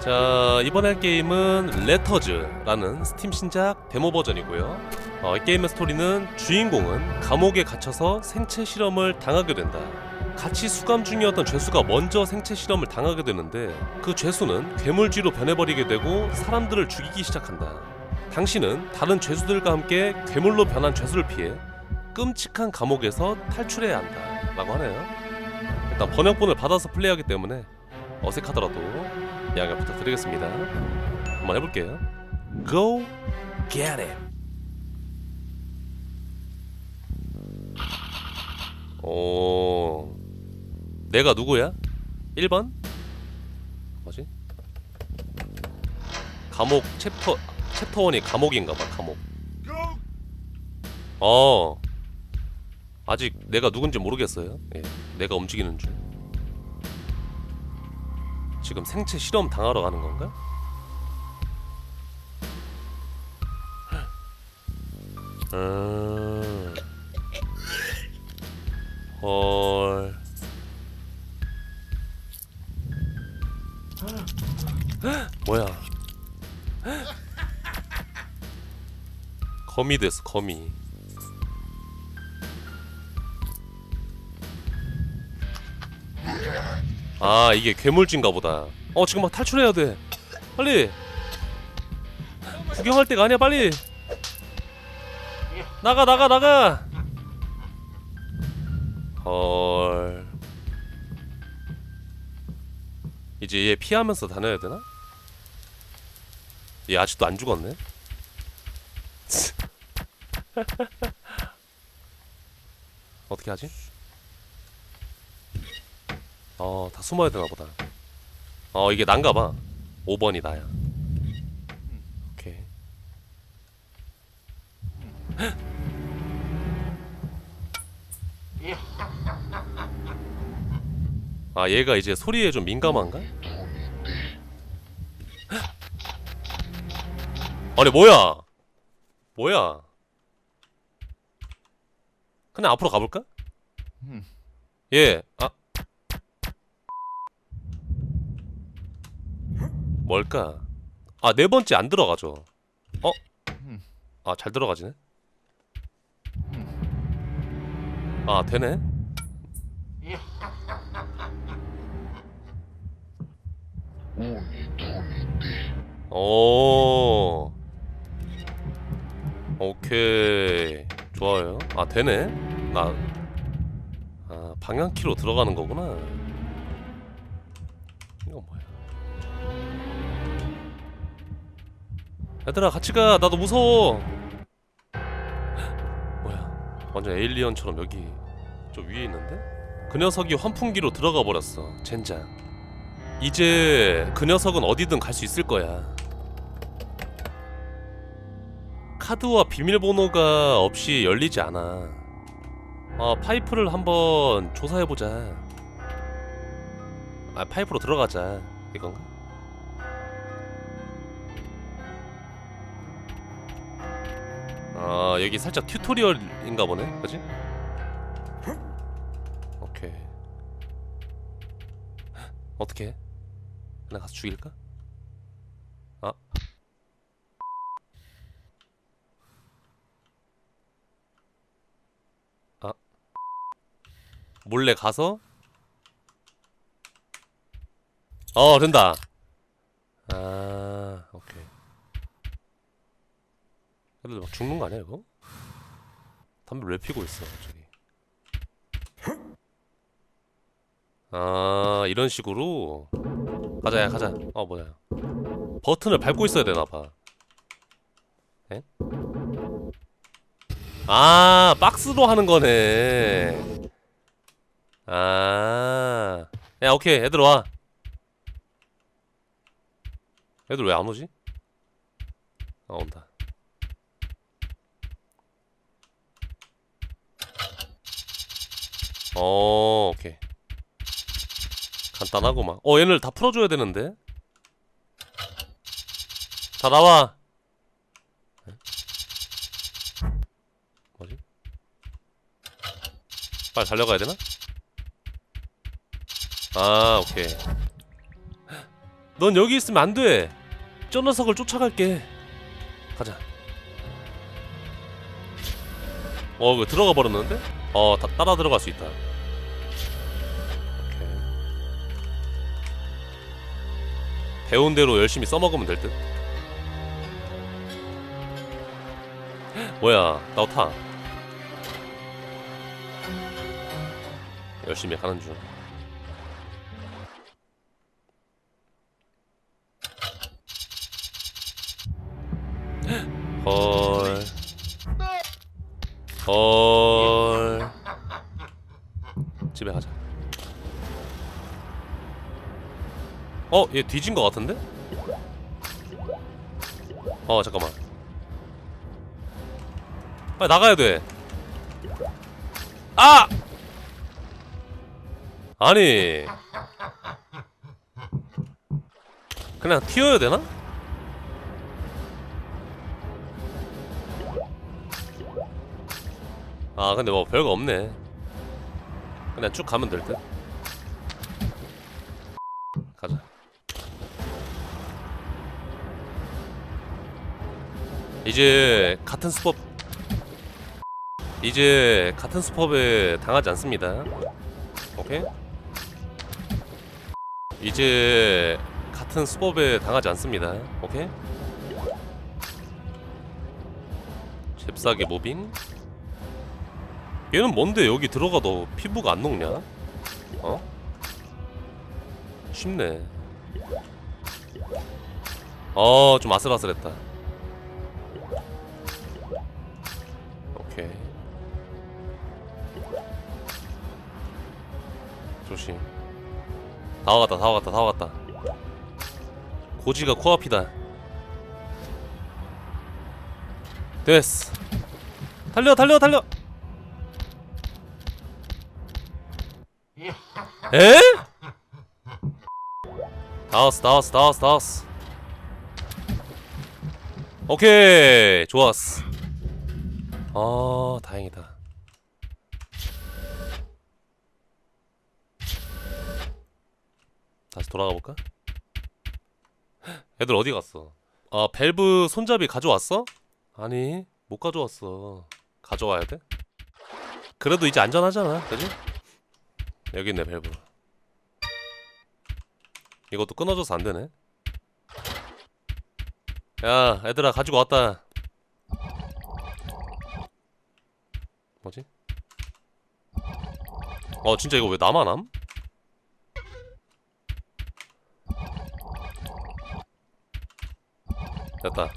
자 이번에 할 게임은 레터즈라는 스팀 신작 데모 버전이고요. 어, 이 게임의 스토리는 주인공은 감옥에 갇혀서 생체 실험을 당하게 된다. 같이 수감 중이었던 죄수가 먼저 생체 실험을 당하게 되는데 그 죄수는 괴물쥐로 변해버리게 되고 사람들을 죽이기 시작한다. 당신은 다른 죄수들과 함께 괴물로 변한 죄수를 피해 끔찍한 감옥에서 탈출해야 한다. 라고 하네요. 일단 번역본을 받아서 플레이하기 때문에 어색하더라도 양해 부탁드리겠습니다. 한번 해볼게요. Go get it. 오, 내가 누구야? 1번? 뭐지? 감옥 챕터 챕터 1이 감옥인가봐 감옥. 어, 아직 내가 누군지 모르겠어요. 예, 내가 움직이는 중. 지금 생체 실험 당하러 가는 건가? 음. 헐. 뭐야? 거미 됐어, 거미. 아 이게 괴물진가 보다. 어 지금 막 탈출해야 돼. 빨리. 구경할 때가 아니야 빨리. 나가 나가 나가. 헐. 이제 얘 피하면서 다녀야 되나? 얘 아직도 안 죽었네? 어떻게 하지? 어, 다 숨어야 되나 보다. 어, 이게 난가 봐. 5번이 나야. 오케이. 아, 얘가 이제 소리에 좀 민감한가? 아니, 뭐야? 뭐야? 그냥 앞으로 가볼까? 예, 아, 뭘까? 아, 네 번째 안 들어가죠. 어? 아, 잘 들어가지네. 아, 되네. 오. 오케이. 좋아요. 아, 되네. 나 아, 방향키로 들어가는 거구나. 얘들아 같이 가. 나도 무서워. 뭐야? 완전 에일리언처럼 여기 저 위에 있는데? 그 녀석이 환풍기로 들어가 버렸어 젠장. 이제 그 녀석은 어디든 갈 수 있을 거야. 카드와 비밀번호가 없이 열리지 않아. 아 파이프를 한번 조사해보자. 아 파이프로 들어가자. 이건가? 아 여기 살짝 튜토리얼인가 보네 그지? 오케이 어떻게 해? 그냥 가서 죽일까? 아 아. 몰래 가서 어 된다 아 오케이 애들 막 죽는 거 아니야 이거? 담배 왜 피고 있어 저기? 아 이런 식으로? 가자 야 가자. 어 뭐야. 버튼을 밟고 있어야 되나봐. 에? 아 박스로 하는 거네. 아야 오케이. 애들 와. 애들 왜 안 오지? 아 온다 어, 오케이. 간단하고만. 어, 얘네를 다 풀어줘야 되는데. 다 나와. 에? 뭐지? 빨리 달려가야 되나? 아, 오케이. 넌 여기 있으면 안 돼. 저 녀석을 쫓아갈게. 가자. 어, 이거 들어가 버렸는데? 어, 다, 따라 들어갈 수 있다. 오케이. 배운 대로 열심히 써먹으면 될 듯. 뭐야, 나도 타. 열심히 가는 중. 어, 얘 뒤진 것 같은데? 어, 잠깐만. 빨리 나가야 돼. 아! 아니. 그냥 튀어야 되나? 아 근데 뭐 별거 없네 그냥 쭉 가면 될듯 이제 같은 수법 이제 같은 수법에 당하지 않습니다 오케이 이제 같은 수법에 당하지 않습니다 오케이 잽싸게 모빙 얘는 뭔데 여기 들어가도 피부가 안 녹냐? 어? 쉽네. 어, 좀 아슬아슬했다. 조심. 다 와갔다, 다 와갔다, 다 와갔다. 고지가 코앞이다. 됐어. 달려, 달려, 달려! 에? 다 왔어 다 왔어 다 왔어 다 왔어 오케이 좋았어 아 다행이다 다시 돌아가 볼까? 애들 어디 갔어? 아 밸브 손잡이 가져왔어? 아니 못 가져왔어 가져와야 돼? 그래도 이제 안전하잖아 그지? 여기 있네 밸브 이것도 끊어져서 안 되네 야 애들아 가지고 왔다 뭐지? 어 진짜 이거 왜 나만 함? 됐다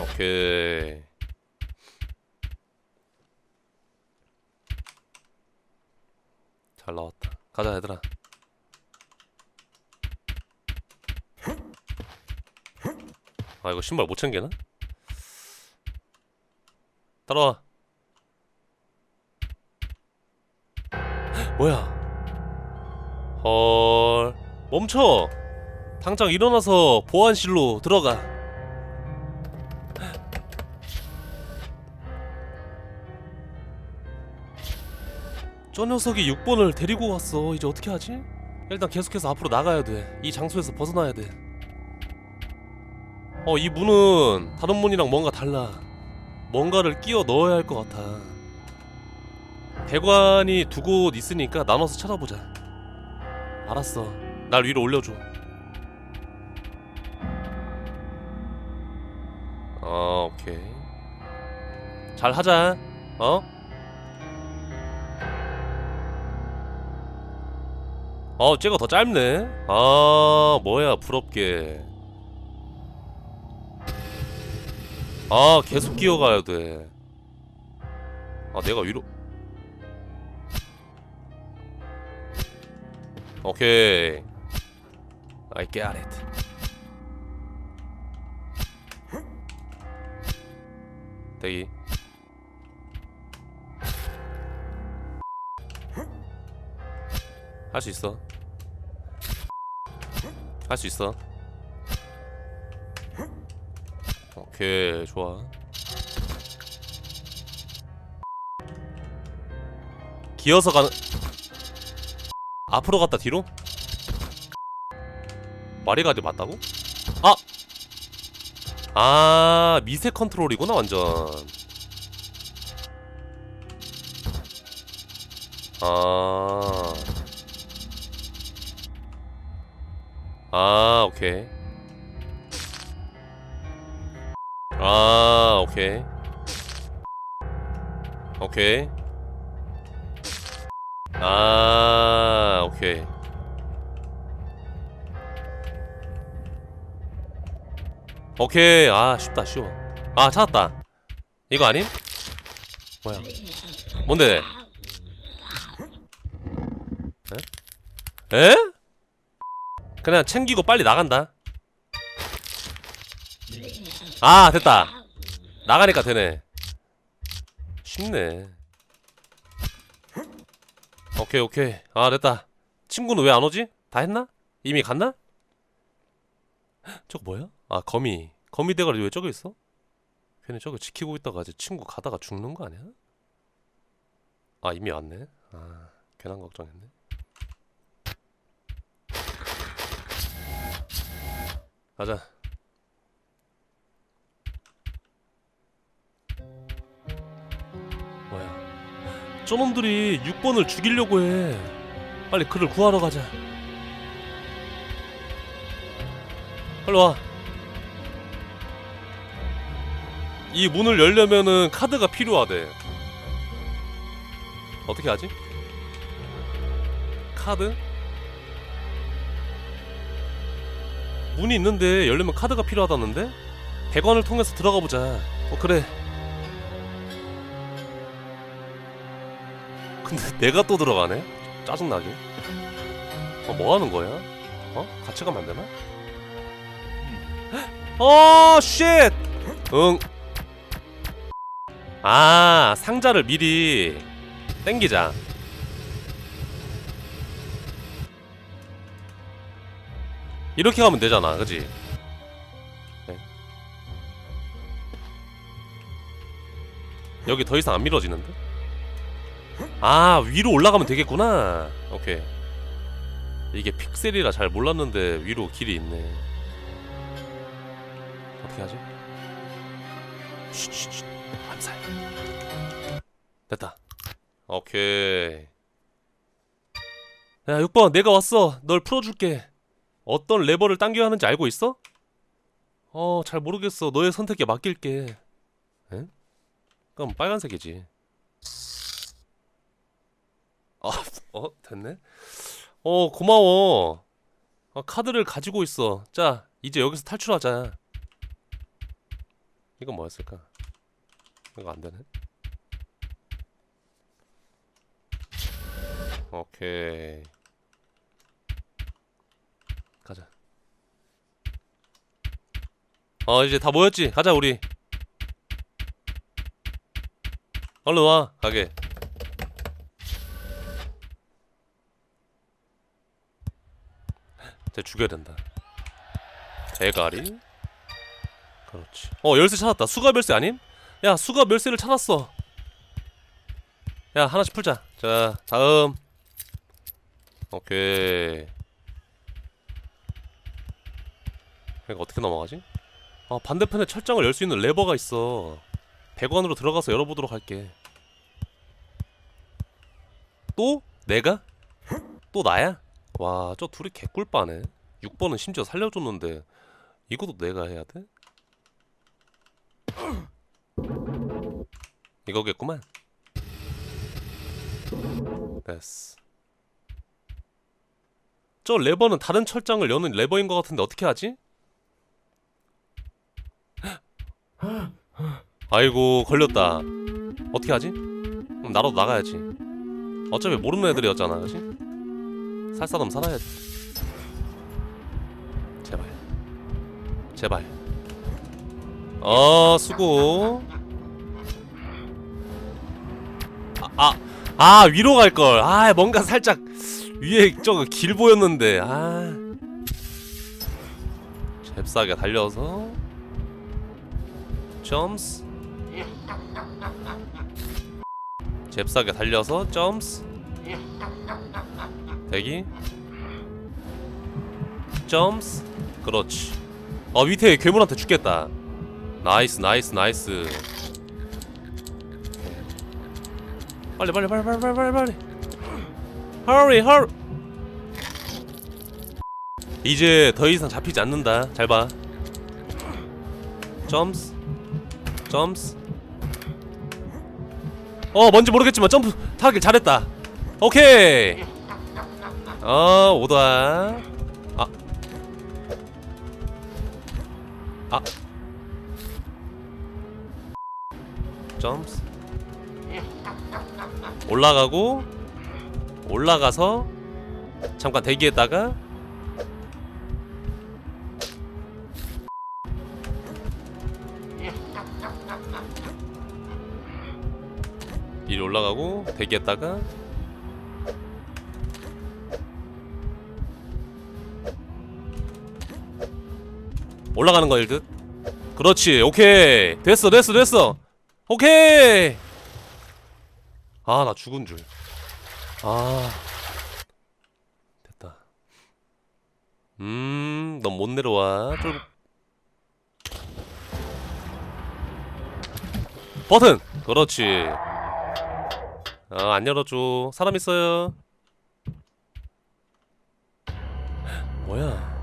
오케이 잘 나왔다. 가자 얘들아. 아 이거 신발 못 챙기나? 따라와. 뭐야? 헐. 멈춰. 당장 일어나서 보안실로 들어가. 저 녀석이 6번을 데리고 왔어. 이제 어떻게 하지? 일단 계속해서 앞으로 나가야 돼. 이 장소에서 벗어나야 돼. 어, 이 문은 다른 문이랑 뭔가 달라. 뭔가를 끼워 넣어야 할 것 같아. 대관이 두 곳 있으니까 나눠서 찾아보자. 알았어. 날 위로 올려줘. 어, 오케이. 잘 하자. 어? 어, 쟤가 더 짧네. 아, 뭐야, 부럽게. 아, 계속 기어가야 돼. 아, 내가 위로. 오케이. I get it. 대기. 할 수 있어. 할 수 있어. 오케이, 좋아. 기어서 가는 앞으로 갔다 뒤로? 마리가드 맞다고? 아! 아 미세 컨트롤이구나 완전 아. 아, 오케이. 아, 오케이. 오케이. 아, 오케이. 아, 쉽다, 쉬워. 아, 찾았다. 이거 아님? 뭐야? 뭔데? 에? 에? 그냥 챙기고 빨리 나간다. 아, 됐다. 나가니까 되네. 쉽네. 오케이, 오케이. 아, 됐다. 친구는 왜 안 오지? 다 했나? 이미 갔나? 저거 뭐야? 아, 거미. 거미 대가리 왜 저기 있어? 괜히 저거 지키고 있다가 이제 친구 가다가 죽는 거 아니야? 아, 이미 왔네. 아, 괜한 걱정했네. 가자. 뭐야? 저놈들이 6번을 죽이려고 해. 빨리 그를 구하러 가자. 빨리 와. 이 문을 열려면은 카드가 필요하대. 어떻게 하지? 카드? 문이 있는데 열려면 카드가 필요하다는데? 100원을 통해서 들어가 보자. 어 그래. 근데 내가 또 들어가네? 짜증나게. 어 뭐 하는 거야? 어? 같이 가면 안 되나? 어 쉣! 응. 아 상자를 미리 땡기자. 이렇게 가면 되잖아, 그지? 네. 여기 더 이상 안 밀어지는데? 아 위로 올라가면 되겠구나. 오케이. 이게 픽셀이라 잘 몰랐는데 위로 길이 있네. 어떻게 하지? 쉿쉿쉿. 암살. 됐다. 오케이. 야 6번 내가 왔어. 널 풀어줄게. 어떤 레버를 당겨야 하는지 알고 있어? 어, 잘 모르겠어. 너의 선택에 맡길게. 에? 그럼 빨간색이지. 아, 어, 됐네. 어, 고마워. 어, 카드를 가지고 있어. 자, 이제 여기서 탈출하자. 이건 뭐였을까? 이거 안 되네. 오케이. 가자. 어 이제 다 모였지. 가자 우리. 얼른 와 가게. 쟤 죽여야 된다. 대가리. 그렇지. 어 열쇠 찾았다. 수갑 열쇠 아님? 야 수갑 열쇠를 찾았어. 야 하나씩 풀자. 자 다음. 오케이. 이거 어떻게 넘어가지? 아 반대편에 철장을 열 수 있는 레버가 있어 100원으로 들어가서 열어보도록 할게 또? 내가? 또 나야? 와 저 둘이 개꿀빠네 6번은 심지어 살려줬는데 이것도 내가 해야 돼? 이거겠구만. 됐어. 저 레버는 다른 철장을 여는 레버인 것 같은데 어떻게 하지? 아이고 걸렸다. 어떻게 하지? 그럼 나라도 나가야지. 어차피 모르는 애들이었잖아 그지? 살 사람 살아야지. 제발. 제발 어 수고. 아, 아, 아 위로 갈걸. 아 뭔가 살짝 위에 저거 길 보였는데. 아. 잽싸게 달려서. 점스. 잽싸게 달려서 점스. 대기. 점스. 그렇지. 어 밑에 괴물한테 죽겠다 나이스 나이스 나이스. 빨리 빨리 빨리 빨리 빨리 빨리 빨리. Hurry hurry. 이제 더 이상 잡히지 않는다. 잘봐. 점스 점스 어 뭔지 모르겠지만 점프 타길 잘했다. 오케이. 어 오다 아. 아. 점스 올라가고 올라가서 잠깐 대기했다가 이리 올라가고 대기했다가 올라가는 거일 듯. 그렇지. 오케이. 됐어. 됐어. 됐어. 오케이. 아, 나 죽은 줄. 아. 됐다. 음, 넌 못 내려와. 쫄 버튼. 그렇지. 아, 안 열어줘. 사람 있어요. 뭐야?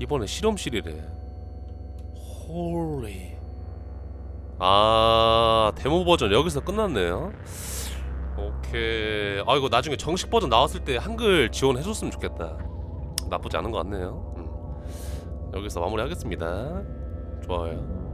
이번에 실험실이래. 홀리. 아 데모 버전 여기서 끝났네요. 오케이. 아 이거 나중에 정식 버전 나왔을 때 한글 지원해줬으면 좋겠다. 나쁘지 않은 것 같네요. 음. 여기서 마무리하겠습니다. 좋아요.